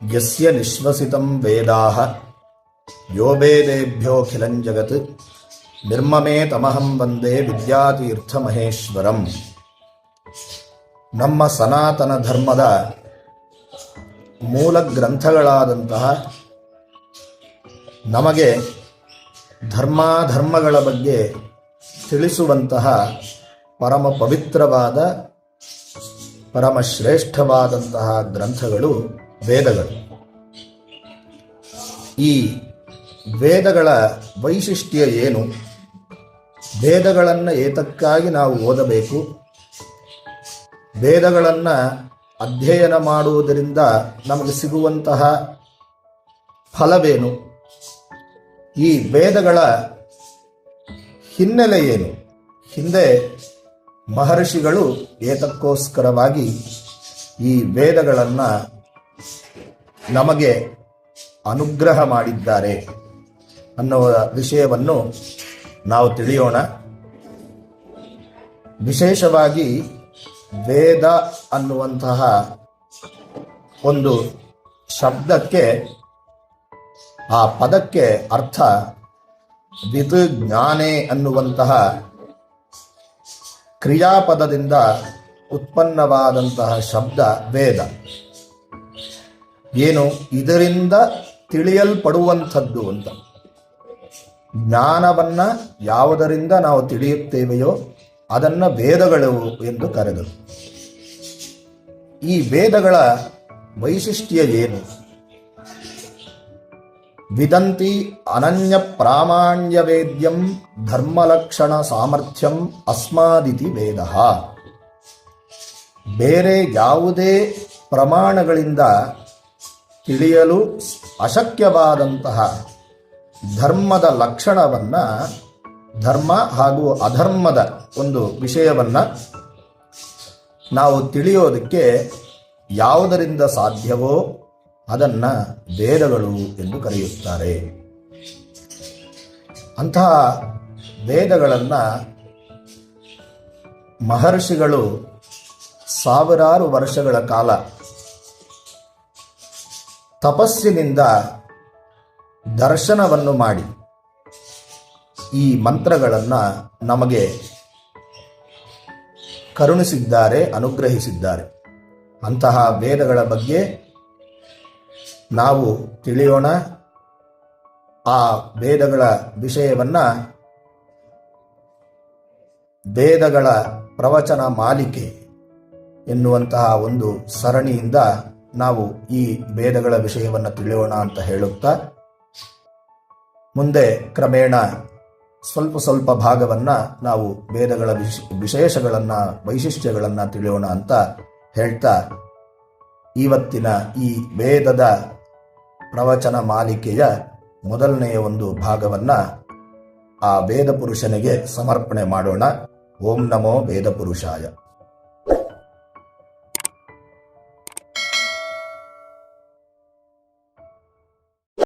ಯಸ್ಯ ನಿಶ್ವಸಿತಂ ವೇದಾಹ ಯೋ ವೇದೇಭ್ಯೋಖಿಲಂ ಜಗತ್ ನಿರ್ಮಮೇ ತಮಹಂ ವಂದೇ ವಿದ್ಯಾತೀರ್ಥ ಮಹೇಶ್ವರಂ ನಮ್ಮ ಸನಾತನ ಧರ್ಮದ ಮೂಲ ಗ್ರಂಥಗಳಾದಂತಹ ನಮಗೆ ಧರ್ಮಾಧರ್ಮಗಳ ಬಗ್ಗೆ ತಿಳಿಸುವಂತಹ ಪರಮ ಪವಿತ್ರವಾದ, ಪರಮ ಶ್ರೇಷ್ಠವಾದಂತಹ ಗ್ರಂಥಗಳು ವೇದಗಳು. ಈ ವೇದಗಳ ವೈಶಿಷ್ಟ್ಯ ಏನು? ವೇದಗಳನ್ನು ಏತಕ್ಕಾಗಿ ನಾವು ಓದಬೇಕು? ವೇದಗಳನ್ನು ಅಧ್ಯಯನ ಮಾಡುವುದರಿಂದ ನಮಗೆ ಸಿಗುವಂತಹ ಫಲವೇನು? ಈ ವೇದಗಳ ಹಿನ್ನೆಲೆ ಏನು? ಹಿಂದೆ ಮಹರ್ಷಿಗಳು ಏತಕ್ಕೋಸ್ಕರವಾಗಿ ಈ ವೇದಗಳನ್ನು ನಮಗೆ ಅನುಗ್ರಹ ಮಾಡಿದ್ದಾರೆ ಅನ್ನುವ ವಿಷಯವನ್ನು ನಾವು ತಿಳಿಯೋಣ. ವಿಶೇಷವಾಗಿ ವೇದ ಅನ್ನುವಂತಹ ಒಂದು ಶಬ್ದಕ್ಕೆ ಆ ಪದಕ್ಕೆ ಅರ್ಥ ವಿತ್ ಜ್ಞಾನೆ ಅನ್ನುವಂತಹ ಕ್ರಿಯಾಪದದಿಂದ ಉತ್ಪನ್ನವಾದಂತಹ ಶಬ್ದ ವೇದ. ಏನು? ಇದರಿಂದ ತಿಳಿಯಲ್ಪಡುವಂಥದ್ದು ಅಂತ. ಜ್ಞಾನವನ್ನ ಯಾವುದರಿಂದ ನಾವು ತಿಳಿಯುತ್ತೇವೆಯೋ ಅದನ್ನ ವೇದಗಳು ಎಂದು ಕರೆದರು. ಈ ವೇದಗಳ ವೈಶಿಷ್ಟ್ಯ ಏನು? ವಿದಂತಿ ಅನನ್ಯ ಪ್ರಾಮಾಣ್ಯ ವೇದ್ಯಂ ಧರ್ಮಲಕ್ಷಣ ಸಾಮರ್ಥ್ಯಂ ಅಸ್ಮಾದಿತಿ ವೇದ. ಬೇರೆ ಯಾವುದೇ ಪ್ರಮಾಣಗಳಿಂದ ತಿಳಿಯಲು ಅಶಕ್ಯವಾದಂತಹ ಧರ್ಮದ ಲಕ್ಷಣವನ್ನ ಧರ್ಮ ಹಾಗೂ ಅಧರ್ಮದ ಒಂದು ವಿಷಯವನ್ನ ನಾವು ತಿಳಿಯೋದಕ್ಕೆ ಯಾವುದರಿಂದ ಸಾಧ್ಯವೋ ಅದನ್ನ ವೇದಗಳು ಎಂದು ಕರೆಯುತ್ತಾರೆ. ಅಂತಹ ವೇದಗಳನ್ನು ಮಹರ್ಷಿಗಳು ಸಾವಿರಾರು ವರ್ಷಗಳ ಕಾಲ ತಪಸ್ಸಿನಿಂದ ದರ್ಶನವನ್ನು ಮಾಡಿ. ಈ ಮಂತ್ರಗಳನ್ನು ನಮಗೆ ಕರುಣಿಸಿದ್ದಾರೆ, ಅನುಗ್ರಹಿಸಿದ್ದಾರೆ. ಅಂತಹ ವೇದಗಳ ಬಗ್ಗೆ ನಾವು ತಿಳಿಯೋಣ. ಆ ವೇದಗಳ ವಿಷಯವನ್ನು ವೇದಗಳ ಪ್ರವಚನ ಮಾಲಿಕೆ ಎನ್ನುವಂತಹ ಒಂದು ಸರಣಿಯಿಂದ ನಾವು ಈ ಭೇದಗಳ ವಿಷಯವನ್ನು ತಿಳಿಯೋಣ ಅಂತ ಹೇಳುತ್ತಾ, ಮುಂದೆ ಕ್ರಮೇಣ ಸ್ವಲ್ಪ ಸ್ವಲ್ಪ ಭಾಗವನ್ನ ನಾವು ಭೇದಗಳ ವಿಶ್, ವಿಶೇಷಗಳನ್ನ, ವೈಶಿಷ್ಟ್ಯಗಳನ್ನ ತಿಳಿಯೋಣ ಅಂತ ಹೇಳ್ತಾ, ಇವತ್ತಿನ ಈ ವೇದದ ಪ್ರವಚನ ಮಾಲಿಕೆಯ ಮೊದಲನೆಯ ಒಂದು ಭಾಗವನ್ನ ಆ ವೇದ ಪುರುಷನಿಗೆ ಸಮರ್ಪಣೆ ಮಾಡೋಣ. ಓಂ ನಮೋ ವೇದ ಪುರುಷಾಯ.